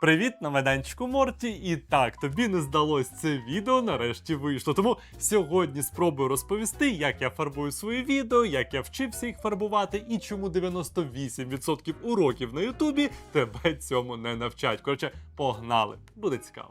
Привіт на майданчику Морті. І так, тобі не здалось це відео нарешті вийшло. Тому сьогодні спробую розповісти, як я фарбую свої відео, як я вчився їх фарбувати і чому 98% уроків на Ютубі тебе цьому не навчать. Коротше, погнали, буде цікаво.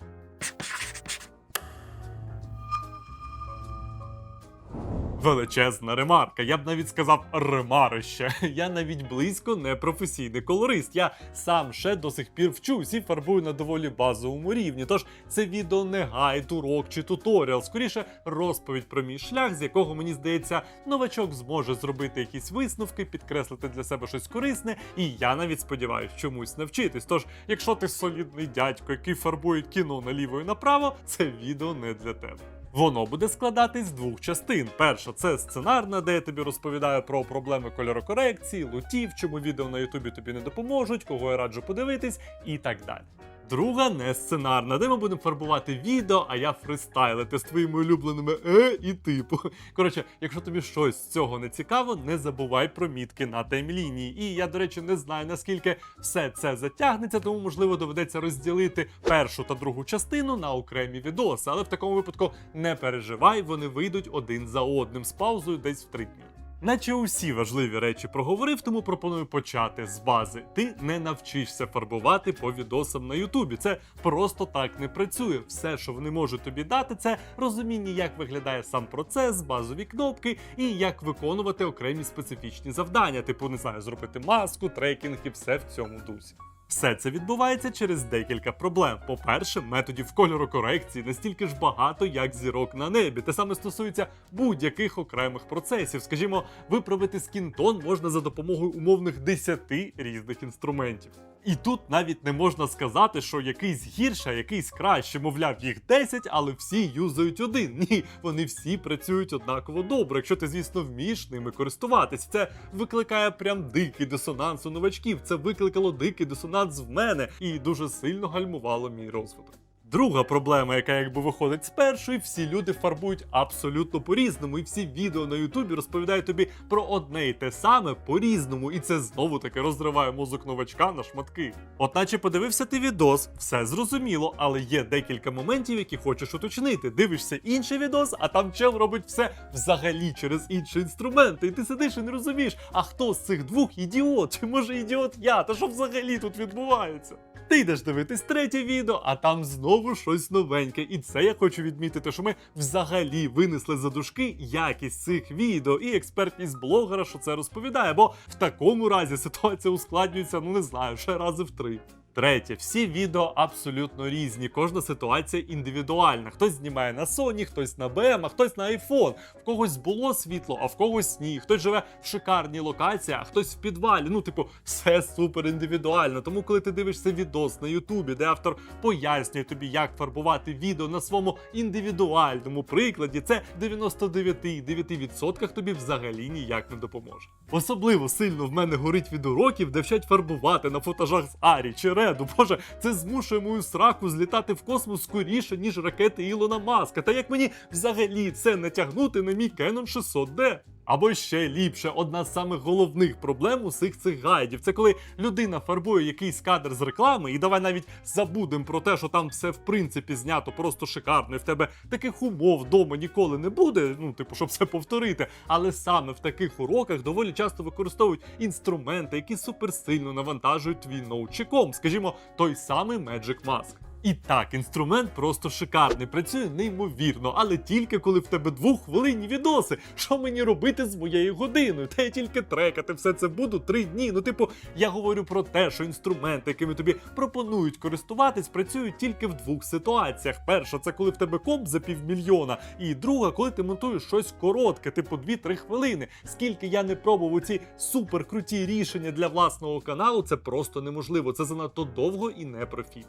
Величезна ремарка. Я б навіть сказав ремарище. Я навіть близько не професійний колорист. Я сам ще до сих пір вчусь і фарбую на доволі базовому рівні. Тож це відео не гайд, урок чи туторіал, скоріше розповідь про мій шлях, з якого мені здається, новачок зможе зробити якісь висновки, підкреслити для себе щось корисне, і я навіть сподіваюся чомусь навчитись. Тож, якщо ти солідний дядько, який фарбує кіно наліво і направо, це відео не для тебе. Воно буде складатись з двох частин. Перша це сценарна, де я тобі розповідаю про проблеми кольорокорекції, лутів, чому відео на Ютубі тобі не допоможуть, кого я раджу подивитись, і так далі. Друга не сценарна, де ми будемо фарбувати відео, а я фристайлити з твоїми улюбленими е і типу. Коротше, якщо тобі щось з цього не цікаво, не забувай про мітки на таймлінії. І я, до речі, не знаю наскільки все це затягнеться, тому можливо доведеться розділити першу та другу частину на окремі відоси. Але в такому випадку не переживай, вони вийдуть один за одним з паузою десь в три дні. Наче усі важливі речі проговорив, тому пропоную почати з бази. Ти не навчишся фарбувати по відосам на Ютубі. Це просто так не працює. Все, що вони можуть тобі дати, це розуміння, як виглядає сам процес, базові кнопки і як виконувати окремі специфічні завдання, типу не знаю, зробити маску, трекінг і все в цьому дусі. Все це відбувається через декілька проблем. По-перше, методів кольорокорекції настільки ж багато, як зірок на небі. Те саме стосується будь-яких окремих процесів. Скажімо, виправити скінтон можна за допомогою умовних 10 різних інструментів. І тут навіть не можна сказати, що якийсь гірше, якийсь краще, мовляв, їх 10, але всі юзають один. Ні, вони всі працюють однаково добре, якщо ти, звісно, вмієш ними користуватись. Це викликає прям дикий дисонанс у новачків. Це викликало дикий дисонанс в мене і дуже сильно гальмувало мій розвиток. Друга проблема, яка якби виходить з першої, всі люди фарбують абсолютно по-різному, і всі відео на Ютубі розповідають тобі про одне і те саме по-різному, і це знову таки розриває мозок новачка на шматки. От наче подивився ти відос, все зрозуміло, але є декілька моментів, які хочеш уточнити. Дивишся інший відос, а там чел робить все взагалі через інші інструменти, і ти сидиш і не розумієш, а хто з цих двох ідіот? Чи може ідіот я? Та що взагалі тут відбувається? Ти йдеш дивитись третє відео, а там знову щось новеньке. І це я хочу відмітити, що ми взагалі винесли за дужки якість цих відео і експертність блогера, що це розповідає. Бо в такому разі ситуація ускладнюється, ну не знаю, ще рази в три. Третє, всі відео абсолютно різні. Кожна ситуація індивідуальна. Хтось знімає на Sony, хтось на BM, а хтось на iPhone. В когось було світло, а в когось ні. Хтось живе в шикарній локації, а хтось в підвалі. Ну, типу, все супер індивідуально. Тому, коли ти дивишся відос на Ютубі, де автор пояснює тобі, як фарбувати відео на своєму індивідуальному прикладі, це 99,9% тобі взагалі ніяк не допоможе. Особливо сильно в мене горить від уроків, де вчать фарбувати на футажах з Арі чи Реду. Боже, це змушує мою сраку злітати в космос скоріше, ніж ракети Ілона Маска. Та як мені взагалі це натягнути на мій Canon 600D? Або ще ліпше, одна з самих головних проблем усіх цих гайдів. Це коли людина фарбує якийсь кадр з реклами, і давай навіть забудемо про те, що там все в принципі знято просто шикарно, і в тебе таких умов вдома ніколи не буде. Ну, типу, щоб все повторити. Але саме в таких уроках доволі часто використовують інструменти, які суперсильно навантажують твій ноут чи комп. Скажімо, той самий Magic Mask. І так, інструмент просто шикарний, працює неймовірно, але тільки коли в тебе двоххвилинні відоси. Що мені робити з моєю годиною? Та я тільки трекати все це буду три дні. Ну, типу, я говорю про те, що інструменти, якими тобі пропонують користуватись, працюють тільки в двох ситуаціях. Перша це коли в тебе комп за півмільйона, і друга, коли ти монтуєш щось коротке, типу 2-3 хвилини. Скільки я не пробував ці супер круті рішення для власного каналу, це просто неможливо. Це занадто довго і не профіт.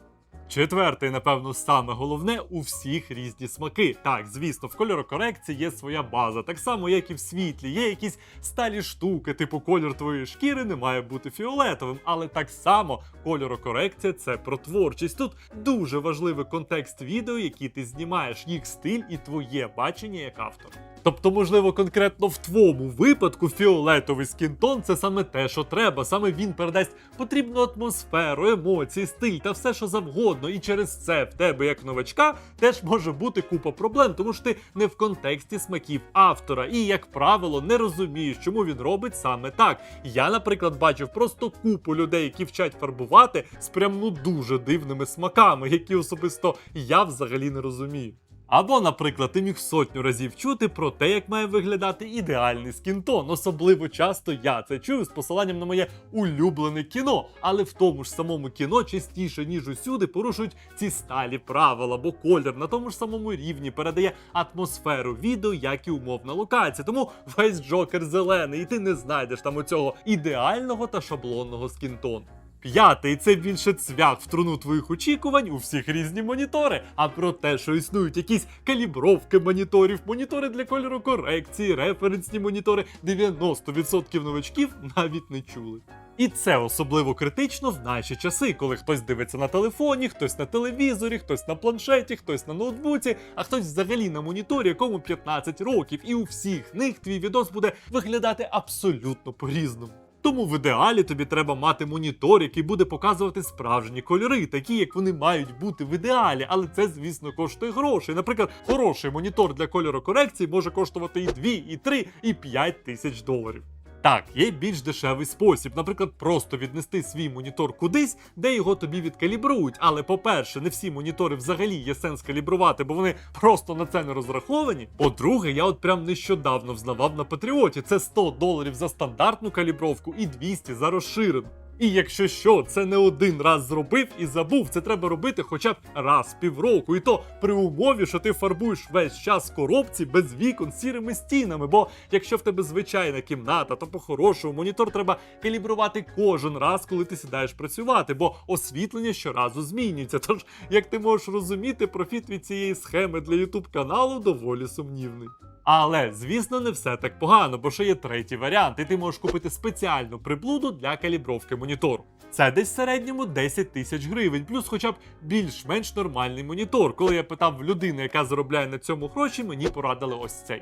Четвертий, напевно, саме головне у всіх різні смаки. Так, звісно, в кольорокорекції є своя база, так само, як і в світлі. Є якісь сталі штуки, типу кольор твоєї шкіри не має бути фіолетовим, але так само кольорокорекція це про творчість. Тут дуже важливий контекст відео, які ти знімаєш, їх стиль і твоє бачення як автора. Тобто, можливо, конкретно в твоєму випадку фіолетовий скінтон це саме те, що треба. Саме він передасть потрібну атмосферу, емоції, стиль та все, що завгодно. І через це в тебе, як новачка, теж може бути купа проблем, тому що ти не в контексті смаків автора і, як правило, не розумієш, чому він робить саме так. Я, наприклад, бачив просто купу людей, які вчать фарбувати з прям ну дуже дивними смаками, які особисто я взагалі не розумію. Або, наприклад, ти міг сотню разів чути про те, як має виглядати ідеальний скінтон. Особливо часто я це чую з посиланням на моє улюблене кіно, але в тому ж самому кіно частіше ніж усюди порушують ці сталі правила, бо колір на тому ж самому рівні передає атмосферу відео, як і умовна локація. Тому весь джокер зелений, і ти не знайдеш там оцього ідеального та шаблонного скінтону. П'ятий це більше цвях в труну твоїх очікувань у всіх різні монітори. А про те, що існують якісь калібровки моніторів, монітори для кольору корекції, референсні монітори, 90% новачків навіть не чули. І це особливо критично в наші часи, коли хтось дивиться на телефоні, хтось на телевізорі, хтось на планшеті, хтось на ноутбуці, а хтось взагалі на моніторі, якому 15 років, і у всіх них твій відос буде виглядати абсолютно по-різному. Тому в ідеалі тобі треба мати монітор, який буде показувати справжні кольори, такі як вони мають бути в ідеалі, але це, звісно, коштує грошей. Наприклад, хороший монітор для кольорокорекції може коштувати і 2, і 3, і 5 тисяч доларів. Так, є більш дешевий спосіб, наприклад, просто віднести свій монітор кудись, де його тобі відкалібрують. Але по-перше, не всі монітори взагалі є сенс калібрувати, бо вони просто на це не розраховані. По-друге, я от прям нещодавно взнавав на Патріоті. Це 100 доларів за стандартну калібровку і 200 за розширену. І якщо що, це не один раз зробив і забув, це треба робити хоча б раз півроку. І то при умові, що ти фарбуєш весь час коробці без вікон сірими стінами. Бо якщо в тебе звичайна кімната, то по-хорошому монітор треба калібрувати кожен раз, коли ти сідаєш працювати, бо освітлення щоразу змінюється. Тож, як ти можеш розуміти, профіт від цієї схеми для YouTube каналу доволі сумнівний. Але, звісно, не все так погано, бо ще є третій варіант, і ти можеш купити спеціальну приблуду для калібровки монітору. Це десь в середньому 10 тисяч гривень, плюс хоча б більш-менш нормальний монітор. Коли я питав людини, яка заробляє на цьому гроші, мені порадили ось цей.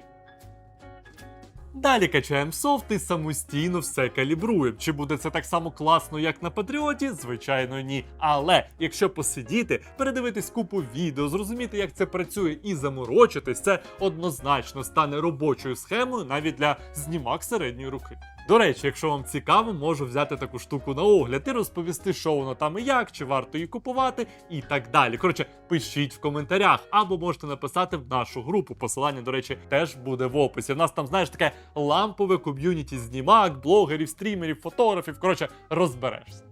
Далі качаємо софт і самостійно все калібруємо. Чи буде це так само класно, як на Патріоті? Звичайно, ні. Але якщо посидіти, передивитись купу відео, зрозуміти, як це працює, і заморочитись, це однозначно стане робочою схемою навіть для знімак середньої руки. До речі, якщо вам цікаво, можу взяти таку штуку на огляд і розповісти, що воно там і як, чи варто її купувати, і так далі. Коротше, пишіть в коментарях, або можете написати в нашу групу. Посилання, до речі, теж буде в описі. У нас там, знаєш, таке лампове ком'юніті знімак, блогерів, стрімерів, фотографів. Коротше, розберешся.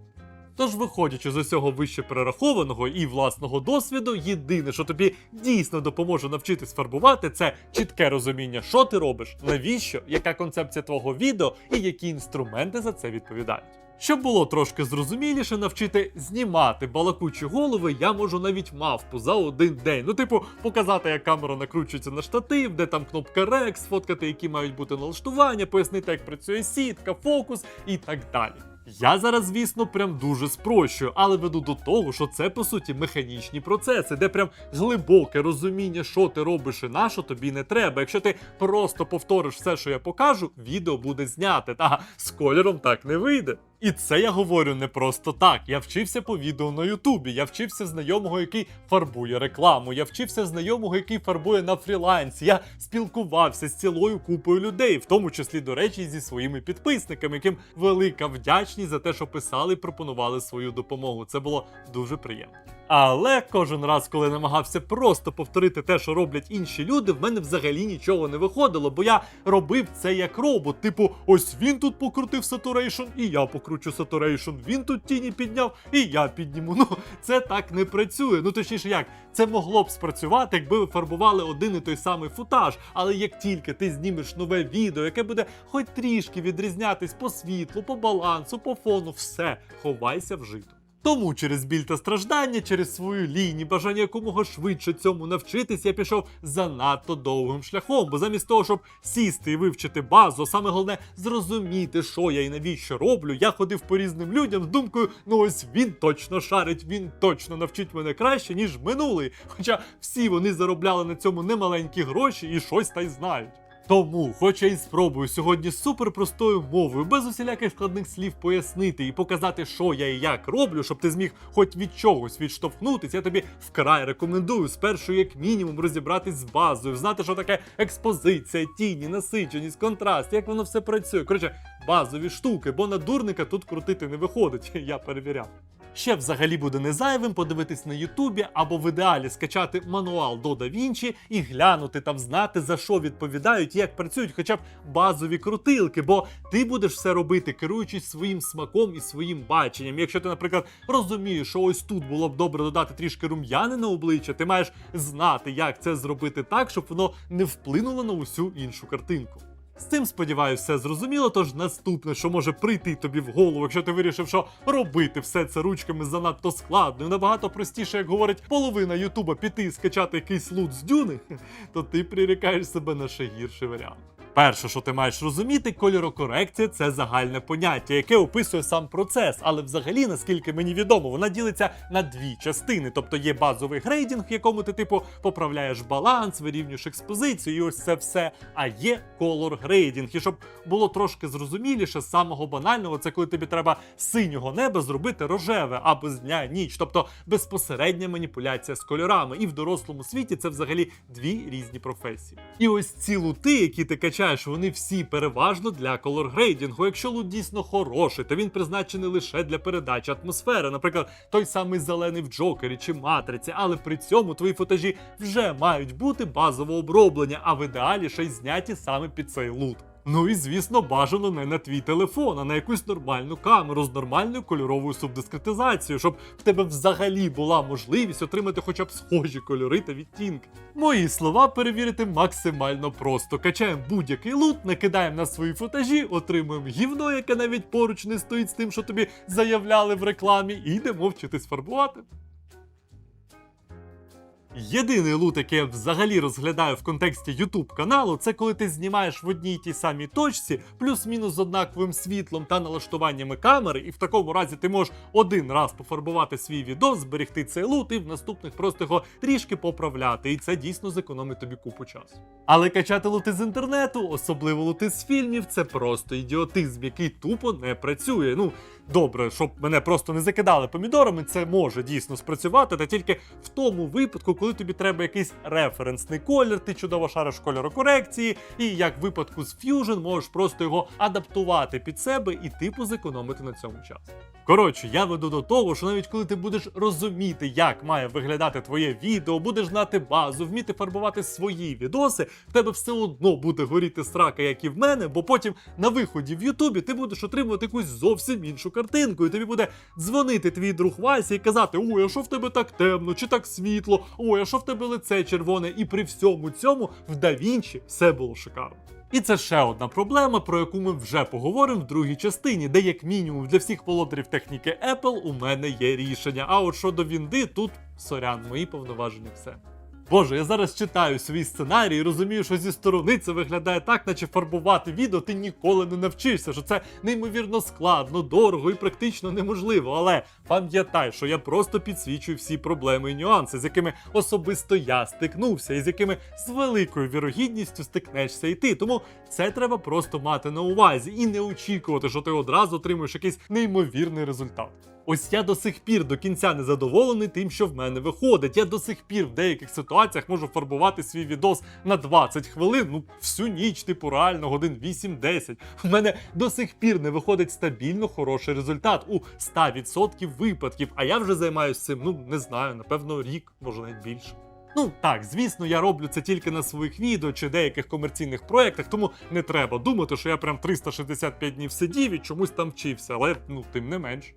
Тож, виходячи з усього вище перерахованого і власного досвіду, єдине, що тобі дійсно допоможе навчитись фарбувати, це чітке розуміння, що ти робиш, навіщо, яка концепція твого відео і які інструменти за це відповідають. Щоб було трошки зрозуміліше навчити знімати балакучі голови, я можу навіть мавпу за один день. Ну, типу, показати, як камера накручується на штатив, де там кнопка REX, сфоткати, які мають бути налаштування, пояснити, як працює сітка, фокус і так далі. Я зараз, звісно, прям дуже спрощую, але веду до того, що це по суті механічні процеси, де прям глибоке розуміння, що ти робиш і на що тобі не треба. Якщо ти просто повториш все, що я покажу, відео буде зняте. Та з кольором так не вийде. І це я говорю не просто так. Я вчився по відео на Ютубі. Я вчився знайомого, який фарбує рекламу. Я вчився знайомого, який фарбує на фрілансі. Я спілкувався з цілою купою людей, в тому числі, до речі, зі своїми підписниками, яким велика вдячність за те, що писали і пропонували свою допомогу. Це було дуже приємно. Але кожен раз, коли намагався просто повторити те, що роблять інші люди, в мене взагалі нічого не виходило, бо я робив це як робот. Типу, ось він тут покрутив сатурейшн, і я покручу сатурейшн. Він тут тіні підняв, і я підніму. Ну це так не працює. Ну точніше, як це могло б спрацювати, якби ви фарбували один і той самий футаж. Але як тільки ти знімеш нове відео, яке буде хоч трішки відрізнятись по світлу, по балансу, по фону, все, ховайся в жито. Тому через біль та страждання, через свою лінь і бажання якомога швидше цьому навчитись, я пішов занадто довгим шляхом. Бо замість того, щоб сісти і вивчити базу, саме головне зрозуміти, що я і навіщо роблю, я ходив по різним людям з думкою: ну ось він точно шарить, він точно навчить мене краще, ніж минулий. Хоча всі вони заробляли на цьому немаленькі гроші і щось та й знають. Тому, хоч я і спробую сьогодні суперпростою мовою, без усіляких складних слів пояснити і показати, що я і як роблю, щоб ти зміг хоч від чогось відштовхнутися, я тобі вкрай рекомендую спершу, як мінімум, розібратись з базою, знати, що таке експозиція, тіні, насиченість, контраст, як воно все працює. Коротше, базові штуки, бо на дурника тут крутити не виходить, я перевіряв. Ще взагалі буде не зайвим подивитись на Ютубі або в ідеалі скачати мануал до DaVinci і глянути там знати за що відповідають, як працюють хоча б базові крутилки, бо ти будеш все робити, керуючись своїм смаком і своїм баченням. Якщо ти, наприклад, розумієш, що ось тут було б добре додати трішки рум'яни на обличчя, ти маєш знати, як це зробити так, щоб воно не вплинуло на усю іншу картинку. З цим сподіваюся, все зрозуміло. Тож наступне, що може прийти тобі в голову, якщо ти вирішив, що робити все це ручками занадто складно, і набагато простіше, як говорить половина Ютуба, піти і скачати якийсь лут з дюни, то ти прирікаєш себе на ще гірший варіант. Перше, що ти маєш розуміти, кольорокорекція це загальне поняття, яке описує сам процес. Але взагалі, наскільки мені відомо, вона ділиться на дві частини. Тобто є базовий грейдінг, в якому ти, типу, поправляєш баланс, вирівнюєш експозицію, і ось це все. А є колор грейдінг. І щоб було трошки зрозуміліше, з самого банального, це коли тобі треба синього неба зробити рожеве або з дня ніч, тобто безпосередня маніпуляція з кольорами. І в дорослому світі це взагалі дві різні професії. І ось ці лути, які ти качаєш, вони всі переважно для колоргрейдінгу. Якщо лут дійсно хороший, то він призначений лише для передачі атмосфери, наприклад, той самий зелений в Джокері чи матриці, але при цьому твої футажі вже мають бути базово оброблені, а в ідеалі ще й зняті саме під цей лут. Ну і звісно, бажано не на твій телефон, а на якусь нормальну камеру з нормальною кольоровою субдискретизацією, щоб в тебе взагалі була можливість отримати хоча б схожі кольори та відтінки. Мої слова перевірити максимально просто. Качаємо будь-який лут, накидаємо на свої футажі, отримуємо гівно, яке навіть поруч не стоїть з тим, що тобі заявляли в рекламі, і йдемо вчитись фарбувати. Єдиний лут, який я взагалі розглядаю в контексті YouTube каналу, це коли ти знімаєш в одній тій самій точці, плюс-мінус з однаковим світлом та налаштуваннями камери, і в такому разі ти можеш один раз пофарбувати свій відос, зберегти цей лут і в наступних просто його трішки поправляти. І це дійсно зекономить тобі купу часу. Але качати лути з інтернету, особливо лути з фільмів, це просто ідіотизм, який тупо не працює. Ну добре, щоб мене просто не закидали помідорами, це може дійсно спрацювати, та тільки в тому випадку, коли тобі треба якийсь референсний колір, ти чудово шариш кольорокорекції, і як в випадку з Fusion можеш просто його адаптувати під себе і типу зекономити на цьому час. Коротше, я веду до того, що навіть коли ти будеш розуміти, як має виглядати твоє відео, будеш знати базу, вміти фарбувати свої відоси, в тебе все одно буде горіти срака, як і в мене, бо потім на виході в Ютубі ти будеш отримувати якусь зовсім іншу картинку, і тобі буде дзвонити твій друг Вася і казати: Ой, а що в тебе так темно, чи так світло, ой, а що в тебе лице червоне, і при всьому цьому в DaVinci все було шикарно. І це ще одна проблема, про яку ми вже поговоримо в другій частині, де як мінімум для всіх володарів техніки Apple у мене є рішення. А от щодо Вінди, тут сорян, мої повноваження все. Боже, я зараз читаю свій сценарій і розумію, що зі сторони це виглядає так, наче фарбувати відео ти ніколи не навчишся, що це неймовірно складно, дорого і практично неможливо. Але пам'ятай, що я просто підсвічую всі проблеми і нюанси, з якими особисто я стикнувся, і з якими з великою вірогідністю стикнешся і ти. Тому це треба просто мати на увазі і не очікувати, що ти одразу отримуєш якийсь неймовірний результат. Ось я до сих пір до кінця не задоволений тим, що в мене виходить. Я до сих пір в деяких ситуаціях можу фарбувати свій відос на 20 хвилин, ну всю ніч, типу реально годин 8-10. У мене до сих пір не виходить стабільно хороший результат у 100% випадків. А я вже займаюся цим, ну не знаю, напевно, рік, може навіть більше. Ну так, звісно, я роблю це тільки на своїх відео чи деяких комерційних проєктах, тому не треба думати, що я прям 365 днів сидів і чомусь там вчився, але ну тим не менш.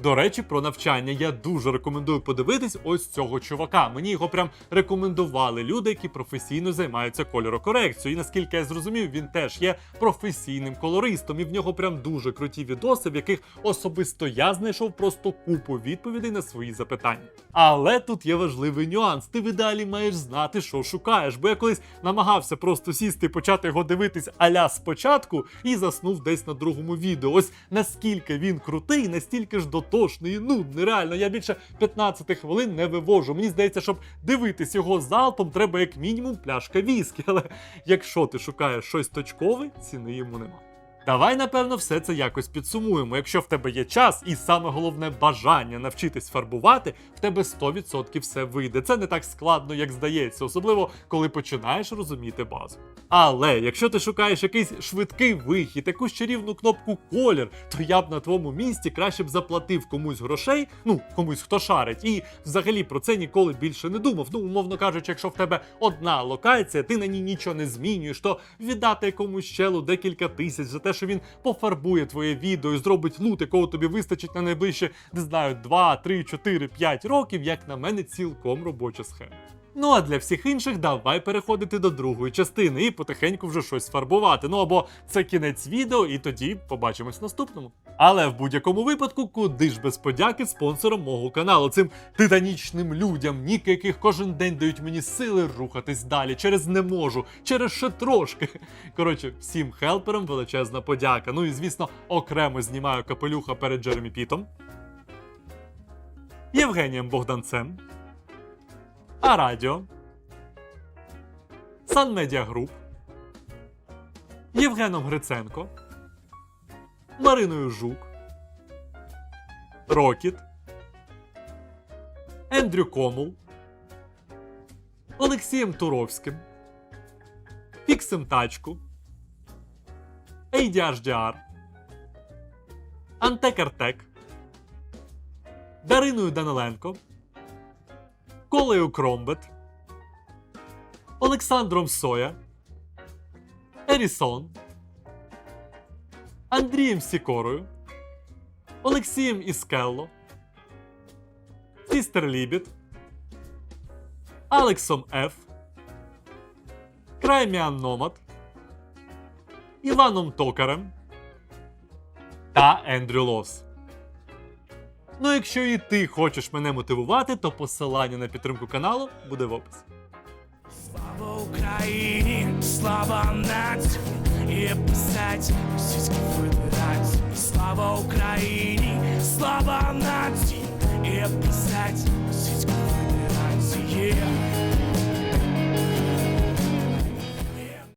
До речі, про навчання я дуже рекомендую подивитись ось цього чувака. Мені його прям рекомендували люди, які професійно займаються кольорокорекцією. І наскільки я зрозумів, він теж є професійним колористом, і в нього прям дуже круті відоси, в яких особисто я знайшов просто купу відповідей на свої запитання. Але тут є важливий нюанс. Ти в ідеалі маєш знати, що шукаєш. Бо я колись намагався просто сісти і почати його дивитись аля спочатку і заснув десь на другому відео. Ось наскільки він крутий, настільки ж до дотошний і нудний. Реально, я більше 15 хвилин не вивожу. Мені здається, щоб дивитись його залпом, треба як мінімум пляшка віскі. Але якщо ти шукаєш щось точкове, ціни йому нема. Давай, напевно, все це якось підсумуємо. Якщо в тебе є час і саме головне бажання навчитись фарбувати, в тебе 100% все вийде. Це не так складно, як здається, особливо коли починаєш розуміти базу. Але якщо ти шукаєш якийсь швидкий вихід, якусь чарівну кнопку колір, то я б на твоєму місці краще б заплатив комусь грошей, ну комусь хто шарить, і взагалі про це ніколи більше не думав. Ну, умовно кажучи, якщо в тебе одна локація, ти на ній нічого не змінюєш, то віддати якомусь челу декілька тисяч за те, що він пофарбує твоє відео і зробить лут, якого тобі вистачить на найближче, не знаю, 2, 3, 4, 5 років, як на мене, цілком робоча схема. Ну а для всіх інших давай переходити до другої частини і потихеньку вже щось фарбувати. Ну або це кінець відео, і тоді побачимось в наступному. Але в будь-якому випадку, куди ж без подяки спонсорам мого каналу, цим титанічним людям, ніки яких кожен день дають мені сили рухатись далі, через не можу, через ще трошки. Коротше, всім хелперам величезна подяка. Ну і звісно, окремо знімаю капелюха перед Джеремі Пітом, Євгенієм Богданцем. А радіо, Сан Медіа Груп, Євгеном Гриценко, Мариною Жук, Рокіт, Ендрю Комул, Олексієм Туровським, Фіксим Тачку, ADHDR, Антек Артек, Дариною Даниленко. Колею Кромбет, Олександром Соя, Ерісон, Андрієм Сікорою, Олексієм Іскелло, Фістер Лібіт, Алексом Ф, Крайміан Номад, Іваном Токарем? Та Ендрю Лос. Ну якщо і ти хочеш мене мотивувати, то посилання на підтримку каналу буде в описі. Слава Україні, слава нації, і писать російські федерації. Слава Україні, слава нації, і писать російські федерації.